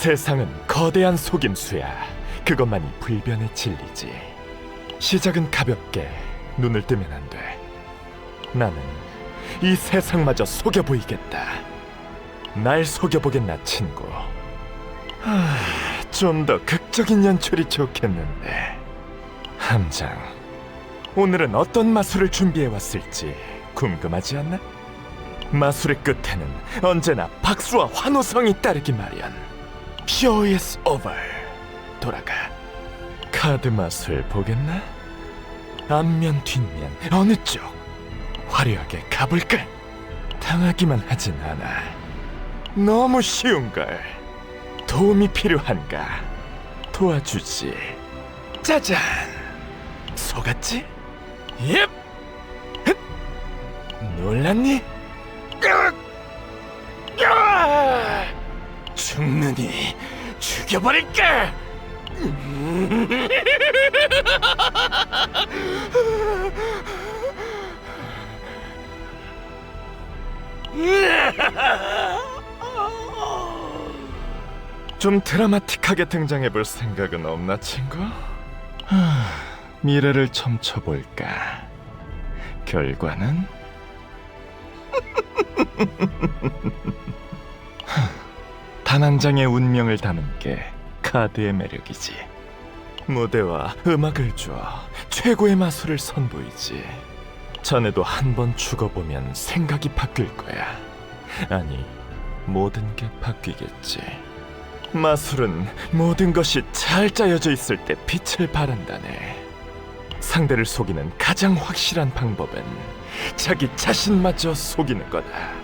세상은 거대한 속임수야. 그것만이 불변의 진리지. 시작은 가볍게 눈을 뜨면 안 돼. 나는 이 세상마저 속여 보이겠다. 날 속여 보겠나, 친구. 좀 더 극적인 연출이 좋겠는데. 함장, 오늘은 어떤 마술을 준비해 왔을지 궁금하지 않나? 마술의 끝에는 언제나 박수와 환호성이 따르기 마련. Is over. 돌아가. 카드 맛을 보겠나? 앞면 뒷면 어느 쪽? 화려하게 가볼까? 당하기만 하진 않아. 너무 쉬운 걸. 도움이 필요한가? 도와주지. 짜잔. 속았지? 예. 놀랐니? 죽느니 죽여버릴까? 좀 드라마틱하게 등장해볼 생각은 없나, 친구? 하, 미래를 점쳐볼까? 결과는? 단한 장의 운명을 담은 게 카드의 매력이지. 무대와 음악을 주어 최고의 마술을 선보이지. 전에도 한 번 죽어보면 생각이 바뀔 거야. 아니, 모든 게 바뀌겠지. 마술은 모든 것이 잘 짜여져 있을 때 빛을 발한다네. 상대를 속이는 가장 확실한 방법은 자기 자신마저 속이는 거다.